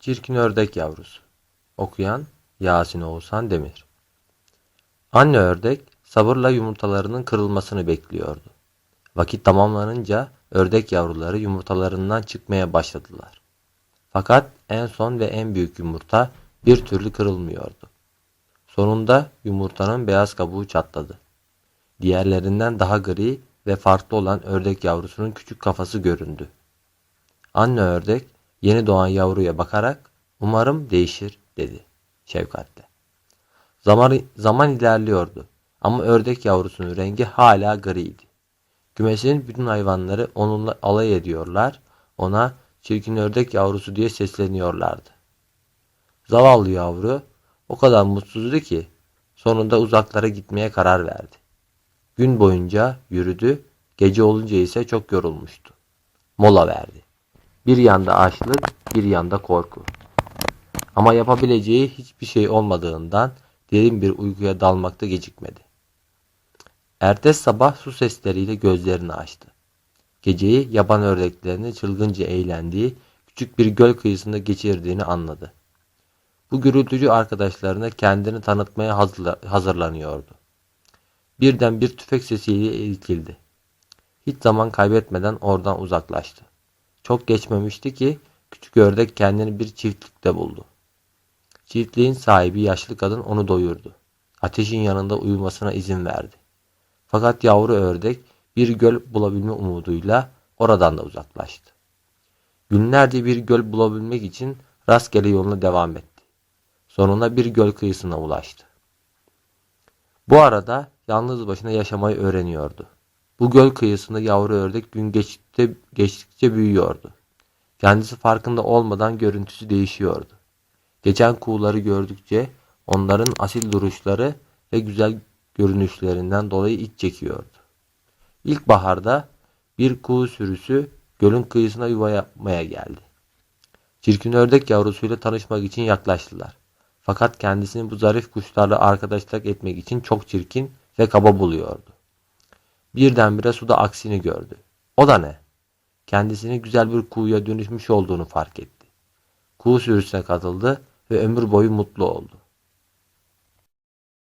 Çirkin ördek yavrusu. Okuyan Yasin Oğuzhan Demir. Anne ördek sabırla yumurtalarının kırılmasını bekliyordu. Vakit tamamlanınca ördek yavruları yumurtalarından çıkmaya başladılar. Fakat en son ve en büyük yumurta bir türlü kırılmıyordu. Sonunda yumurtanın beyaz kabuğu çatladı. Diğerlerinden daha gri ve farklı olan ördek yavrusunun küçük kafası göründü. Anne ördek yeni doğan yavruya bakarak umarım değişir dedi şefkatle. Zaman, zaman ilerliyordu ama ördek yavrusunun rengi hala griydi. Kümesin bütün hayvanları onunla alay ediyorlar, ona çirkin ördek yavrusu diye sesleniyorlardı. Zavallı yavru o kadar mutsuzdu ki sonunda uzaklara gitmeye karar verdi. Gün boyunca yürüdü, gece olunca ise çok yorulmuştu. Mola verdi. Bir yanda açlık, bir yanda korku. Ama yapabileceği hiçbir şey olmadığından derin bir uykuya dalmakta gecikmedi. Ertesi sabah su sesleriyle gözlerini açtı. Geceyi yaban ördeklerinin çılgınca eğlendiği küçük bir göl kıyısında geçirdiğini anladı. Bu gürültücü arkadaşlarına kendini tanıtmaya hazırla- hazırlanıyordu. Birden bir tüfek sesiyle irkildi. Hiç zaman kaybetmeden oradan uzaklaştı. Çok geçmemişti ki küçük ördek kendini bir çiftlikte buldu. Çiftliğin sahibi yaşlı kadın onu doyurdu. Ateşin yanında uyumasına izin verdi. Fakat yavru ördek bir göl bulabilme umuduyla oradan da uzaklaştı. Günlerce bir göl bulabilmek için rastgele yoluna devam etti. Sonunda bir göl kıyısına ulaştı. Bu arada yalnız başına yaşamayı öğreniyordu. Bu göl kıyısında yavru ördek gün geçtikçe, geçtikçe büyüyordu. Kendisi farkında olmadan görüntüsü değişiyordu. Geçen kuğuları gördükçe onların asil duruşları ve güzel görünüşlerinden dolayı iç çekiyordu. İlkbaharda bir kuğu sürüsü gölün kıyısına yuva yapmaya geldi. Çirkin ördek yavrusuyla tanışmak için yaklaştılar. Fakat kendisini bu zarif kuşlarla arkadaşlık etmek için çok çirkin ve kaba buluyordu. Birdenbire suda aksini gördü. O da ne? Kendisini güzel bir kuğuya dönüşmüş olduğunu fark etti. Kuğu sürüsüne katıldı ve ömür boyu mutlu oldu.